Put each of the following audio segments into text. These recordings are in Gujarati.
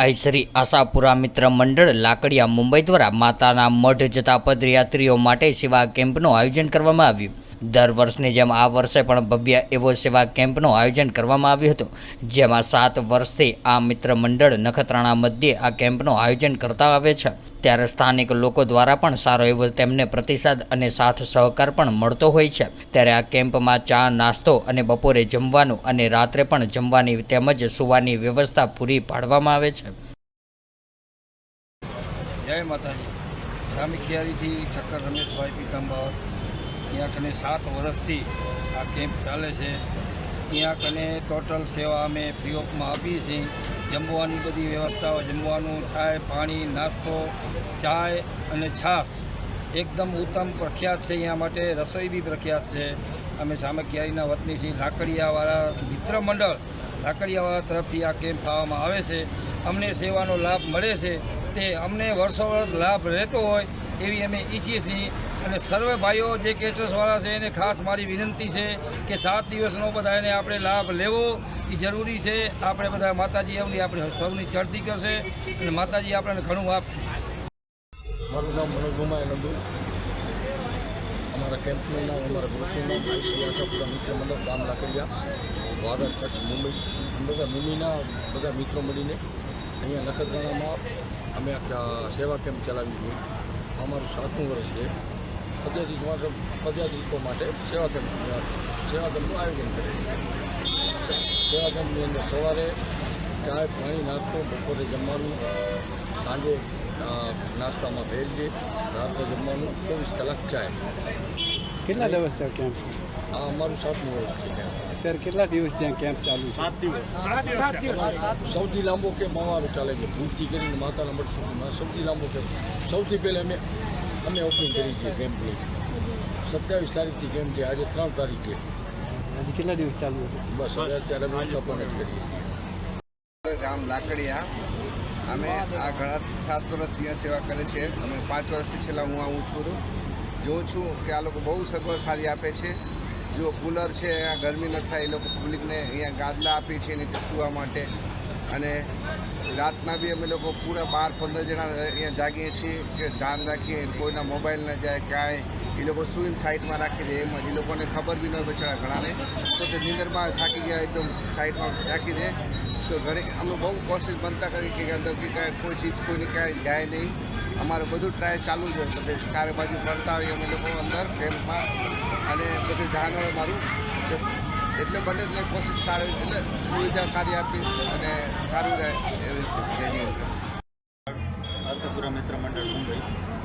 આઈસરી આશાપુરા મિત્ર મંડળ લાકડિયા મુંબઈ દ્વારા માતાના મઢ જતા પદયાત્રીઓ માટે સેવા કેમ્પનું આયોજન કરવામાં આવ્યું. દર વર્ષની જેમ આ વર્ષે પણ ભવ્ય એવો સેવા કેમ્પનું આયોજન કરવામાં આવ્યું હતું, જેમાં સાત વર્ષથી આ મિત્ર મંડળ નખત્રાણા મધ્યે આ કેમ્પનું આયોજન કરતા આવે છે. ત્યારે સ્થાનિક લોકો દ્વારા પણ સારો એવો તેમને પ્રતિસાદ અને સાથ સહકાર પણ મળતો હોય છે. ત્યારે આ કેમ્પમાં ચા, નાસ્તો અને બપોરે જમવાનું અને રાત્રે પણ જમવાની તેમજ સુવાની વ્યવસ્થા પૂરી પાડવામાં આવે છે. જય માતાજી. સામી ખિયારીથી ચક્કર રમેશભાઈ પીતાંબાવર ત્યાં કને સાત વર્ષથી આ કેમ્પ ચાલે છે. ત્યાં કને ટોટલ સેવા અમે ફ્રી ઓફમાં આપીએ છીએ. જમવાની બધી વ્યવસ્થાઓ, જમવાનું, ચાય, પાણી, નાસ્તો, ચાય અને છાશ એકદમ ઉત્તમ પ્રખ્યાત છે. અહીંયા માટે રસોઈ બી પ્રખ્યાત છે. અમે સામખિયારીના વતની છીએ. લાકડિયાવાળા મિત્ર મંડળ લાકડિયાવાળા તરફથી આ કેમ્પ થવામાં આવે છે. અમને સેવાનો લાભ મળે છે. તે અમને વર્ષો વર્ષ લાભ રહેતો હોય એવી અમે ઈચ્છીએ છીએ. અને સર્વે ભાઈઓ જે કેટર્સવાળા છે એને ખાસ મારી વિનંતી છે કે સાત દિવસનો બધા એને આપણે લાભ લેવો એ જરૂરી છે. આપણે બધા માતાજી એમની આપણે સૌની ચડતી કરશે અને માતાજી આપણને ઘણું આપશે. મારું નામ મનોજ ગુમાય નંદુ અમારા કેમ્પનું નામ, અમારા ગ્રુપનું નામ આઈસી આશાપુરા મિત્ર મંડળ ગામ લાકડિયા ભારત કચ્છ, મુંબઈ. બધા મુંબઈના બધા મિત્રો મળીને અહીંયા નખત્રાણામાં અમે સેવા કેમ્પ ચલાવી છીએ. અમારું સાતમું વર્ષ છે. પદયાત્રિકો માટે પદયાત્રિકો માટે સેવા કેમ્પ સેવા કેમ્પનું આયોજન કરે છે. સેવા કેમ્પની અંદર સવારે ચાય પાણી નાસ્તો બપોરે જમવાનું સાંજે નાસ્તામાં ભેળ છે રાત્રે જમવાનું ચોવીસ કલાક ચાય. કેટલા દિવસ થયા કેમ્પ આ અમારું સાતમું વર્ષ છે ત્યાં. અત્યારે કેટલા દિવસ ત્યાં કેમ્પ ચાલુ છે? સૌથી લાંબો કેમ્પ અમારો ચાલે છે. ભૂજથી કરીને માતાના મઠ સુધીમાં સૌથી લાંબો કેમ્પ સૌથી પહેલાં અમે અમે ઓપનિંગ કરી છે કેમ્પની સત્યાવીસ તારીખથી ગેમ છે. આજે ત્રણ તારીખ. છે હજી કેટલા દિવસ ચાલુ હશે? બસ હવે અત્યારે અમે ઓછા કરીએ. ગામ લાકડિયા. અમે આ ઘણા સાત વર્ષથી અહીંયા સેવા કરે છે. અમે પાંચ વર્ષથી છેલ્લા હું આવું છું જોઉં છું કે આ લોકો બહુ સગવડ સારી આપે છે. જો કુલર છે અહીંયા ગરમી ન થાય એ લોકો પબ્લિકને અહીંયા ગાદલા આપી છે નીચે સૂવા માટે. અને રાતના બી અમે લોકો પૂરા બાર, પંદર જણા અહીંયા જાગીએ છીએ કે ધ્યાન રાખીએ, કોઈના મોબાઈલ ન જાય, કાંઈ, એ લોકો સુઈન સાઈડમાં રાખી દે એમ જ. એ લોકોને ખબર બી ન હોય બિચારા ઘણાને. તો તે નીંદરમાં થાકી ગયા એકદમ સાઈડમાં રાખી દે. તો ઘણી, અમે બહુ કોશિશ બનતા કરી કે અંદરથી કાંઈ કોઈ ચીજ, કોઈને કાંઈ જાય નહીં. અમારે બધું ટ્રાય ચાલુ જ હોય. ચારે બાજુ ફરતા હોઈએ અમે લોકો અંદર કેમ્પમાં અને બધું ધ્યાન હોય મારું એટલે બને એટલે કોશિશ સારી એટલે સુવિધા સારી આપી અને સારું રહે એવી રીતે અર્થપુરા મિત્ર મંડળ મુંબઈ.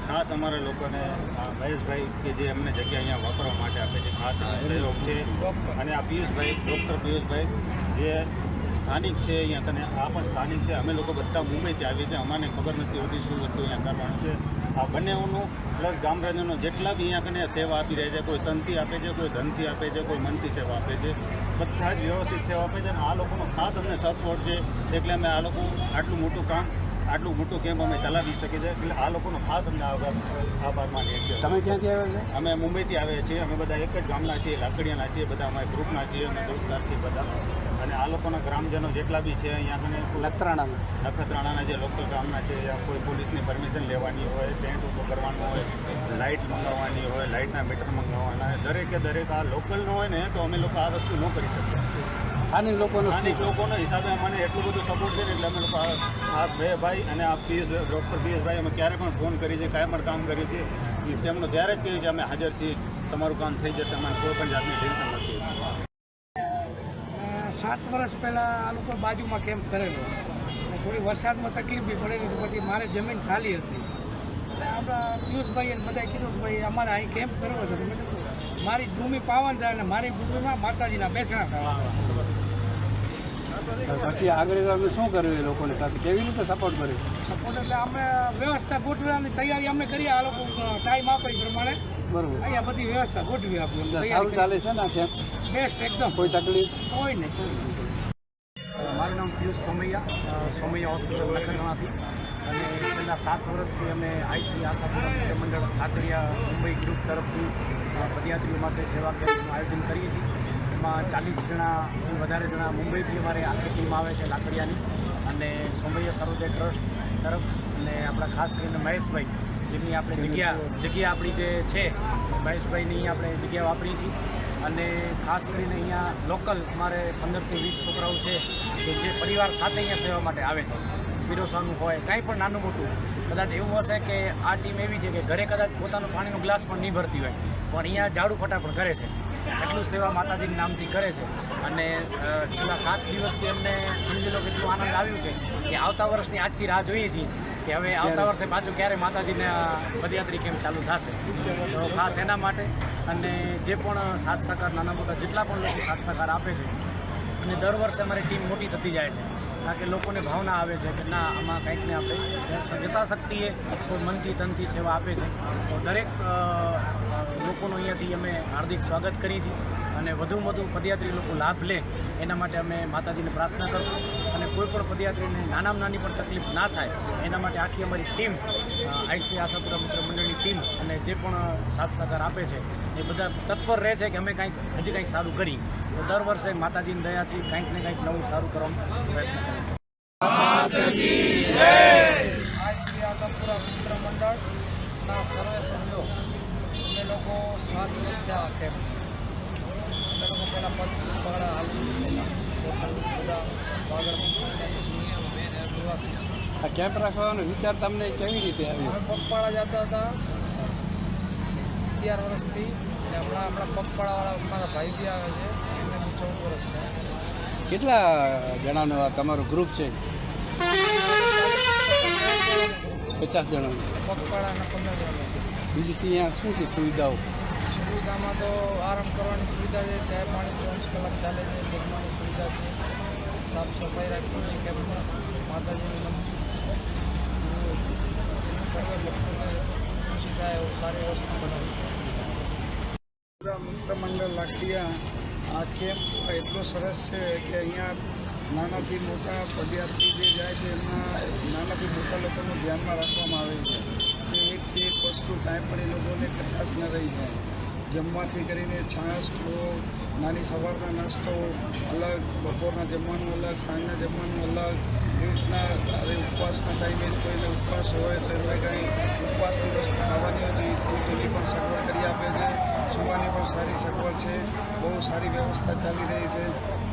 ખાસ અમારા લોકોને આ મહેશભાઈ કે જે અમને જગ્યા અહીંયા વાપરવા માટે આપે છે, ખાસ સહયોગ છે. અને આ પિયુષભાઈ ડૉક્ટર પિયુષભાઈ, જે સ્થાનિક છે અહીંયા કને આ પણ સ્થાનિક છે. અમે લોકો બધા મુંબઈથી આવીએ છીએ. અમને ખબર નથી હોતી શું વસ્તુ અહીંયા કરવાનું છે. આ બંનેઓનું પ્લસ ગામરાજનો જેટલા બી અહીંયા કને સેવા આપી રહ્યા છે કોઈ તનથી આપે છે કોઈ ધનથી આપે છે કોઈ મનથી સેવા આપે છે બધા જ વ્યવસ્થિત સેવા આપે છે અને આ લોકોનો ખાસ અમને સપોર્ટ છે. એટલે અમે આ લોકો આટલું મોટું કામ આટલું મોટું કેમ્પ અમે ચલાવી શકીએ છીએ. એટલે આ લોકોનો ખાસ અમને આભાર આભાર માનીએ છીએ. તમે ક્યાંથી આવ્યા છે? અમે મુંબઈથી આવ્યા છીએ. અમે બધા એક જ ગામના છીએ લાકડીયાના છીએ બધા અમારા ગ્રુપના છીએ અમે દોસ્તાર છીએ બધા. અને આ લોકોના ગ્રામજનો જેટલા બી છે અહીંયા આગળ નખત્રાણામાં નખત્રાણાના. જે લોકલ ગામના છે કોઈ પોલીસની પરમિશન લેવાની હોય ટેન્ટ ઊભો કરવાનું હોય લાઇટ મંગાવવાની હોય લાઇટના મીટર મંગાવવાના હોય દરેકે દરેક આ લોકલનો હોય ને તો અમે લોકો આ વસ્તુ ન કરી શકીએ. સ્થાનિક લોકોનો સ્થાનિક લોકોનો હિસાબે અમને એટલું બધું સપોર્ટ છે ને એટલે અમે લોકો આ બે ભાઈ અને આ પીએસ ડૉક્ટર પીએસભાઈ અમે ક્યારે પણ ફોન કરી છે કાંઈ પણ કામ કરીએ છે એ તેમનું ત્યારે જ કહીએ છીએ અમે હાજર છીએ તમારું કામ થઈ જશે અમારે કોઈ પણ જાતની ટેન્શન નથી. સાત વર્ષ પહેલાં આ લોકો બાજુમાં કેમ્પ કરેલો. અને થોડી વરસાદમાં તકલીફ બી પડેલી તો પછી મારે જમીન ખાલી હતી. એટલે આપણા પિયુષભાઈ અને બધાએ કીધું કે ભાઈ અમારે અહીં કેમ્પ કરવો છે. મેં કીધું મારી ભૂમિ પાવન થાય અને મારી ભૂમિમાં માતાજીના બેસણા થવા પછી આગળ તમે શું કર્યું એ લોકોની સાથે? કેવી રીતે સપોર્ટ કર્યો? સપોર્ટ એટલે અમે વ્યવસ્થા ગોઠવવાની તૈયારી અમે કરીએ આ લોકો ટાઈમ આપે એ પ્રમાણે. બરોબર. અહીંયા બધી વ્યવસ્થા ગોઠવી આપી અમે સારું ચાલે છે ને આ બેસ્ટ એકદમ. કોઈ તકલીફ? કોઈ નહીં કોઈ મારું નામ પિયુષ સોમૈયા. સોમૈયા હોસ્પિટલ નખત્રાણાથી. અને છેલ્લા સાત વર્ષથી અમે આઈસી આશાપુરા મંડળ લાકડિયા મુંબઈ ગ્રુપ તરફથી પદયાત્રીઓ માટે સેવા કેન્દ્રનું આયોજન કરીએ છીએ. એમાં ચાલીસ જણા વધારે જણા મુંબઈથી અમારે આખી ટીમ આવે છે લાકડિયાની. અને સોમૈયા સર્વોદય ટ્રસ્ટ તરફ અને આપણા ખાસ કરીને મહેશભાઈ જેમની આપણે જગ્યા જગ્યા આપણી જે છે, મહેશભાઈની આપણે જગ્યા વાપરી છીએ. અને ખાસ કરીને અહીંયા લોકલ, અમારે પંદરથી વીસ છોકરાઓ છે કે જે પરિવાર સાથે અહીંયા સેવા માટે આવે છે. પીરોસવાનું હોય, કાંઈ પણ નાનું મોટું. કદાચ એવું હશે કે આ ટીમ એવી છે કે ઘરે કદાચ પોતાનું પાણીનો ગ્લાસ પણ નહીં ભરતી હોય. પણ અહીંયા ઝાડુ ફટાફટ કરે છે. એટલું સેવા માતાજીના નામથી કરે છે. અને છેલ્લા સાત દિવસથી અમને સમજી લો કેટલું આનંદ આવ્યું છે કે આવતા વર્ષની આજથી રાહ જોઈએ છીએ કે હવે આવતા વર્ષે પાછું ક્યારે માતાજીના પદયાત્રી કેમ ચાલુ થશે. તો ખાસ એના માટે અને જે પણ સાથ સહકાર નાના મોટા જેટલા પણ લોકો સાથ સહકાર આપે છે અને દર વર્ષે અમારી ટીમ મોટી થતી જાય છે. કે લોકોને ભાવના આવે છે કે ના, આમાં કંઈક ને આપણે યથાશક્તિએ મનથી તનથી સેવા આપે છે. તો દરેક લોકોનું અહીંયાથી અમે હાર્દિક સ્વાગત કરીએ છીએ અને વધુમાં વધુ પદયાત્રી લોકો લાભ લે એના માટે અમે માતાજીને પ્રાર્થના કરશું અને કોઈ પણ પદયાત્રીને નાનામાં નાની પણ તકલીફ ના થાય એના માટે આખી અમારી ટીમ આઈસી આશાપુરા મિત્ર મંડળની ટીમ અને જે પણ સાથ સહકાર આપે છે એ બધા તત્પર રહે છે કે અમે કંઈક, હજી કંઈક સારું કરી તો દર વર્ષે માતાજીની દયાથી કંઈક ને કંઈક નવું સારું કરવાનો પ્રયત્ન આ શ્રી આશાપુરા મિત્ર મંડળના સર્વે સભ્યો અમે લોકો સાત વર્ષ ત્યાં કેમ્પ અમે લોકો પહેલાં બધા વાગડ આ કેમ્પ રાખવાનો વિચાર તમને કેવી રીતે આવ્યો? પગપાળા જતા હતા. અગિયાર વર્ષથી. હમણાં હમણાં પગપાળાવાળા મારા ભાઈ બી આવે છે. એમને ચૌદ વર્ષ થયા. કેટલા જણાનો તમારું ગ્રુપ છે? પચાસ જણાનું પગપાળાના પંદર જણા. બીજી ત્યાં શું છે સુવિધાઓ? સુવિધામાં તો આરામ કરવાની સુવિધા છે ચાય પાણી ચોવીસ કલાક ચાલે છે જમવાની સુવિધા છે. સાફ સફાઈ રાખવી છે કેમ્પમાં માતાજીનું સર્વે લોકોને ખુશી થાય એવું સારી વસ્તુ બનાવી. મિત્ર મંડળ લાકડીયા આ કેમ્પ એટલો સરસ છે કે અહીંયા નાનાથી મોટા પદયાત્રી જે જાય છે એમના નાનાથી મોટા લોકોનું ધ્યાનમાં રાખવામાં આવે છે. કે એકથી એક વસ્તુ કાંઈ પણ એ લોકોને કચાશ ન રહી જાય. જમવાથી કરીને છાશ ખો નાની સવારના નાસ્તો અલગ, બપોરના જમવાનું અલગ, સાંજના જમવાનું અલગ એ રીતના હવે ઉપવાસના ટાઈમે કોઈને ઉપવાસ હોય તો એમને કાંઈ ઉપવાસની વસ્તુ ખાવાની હોય તો એની પણ સગવડ કરી આપે છે. સુવાની પણ સારી સગવડ છે. બહુ સારી વ્યવસ્થા ચાલી રહી છે.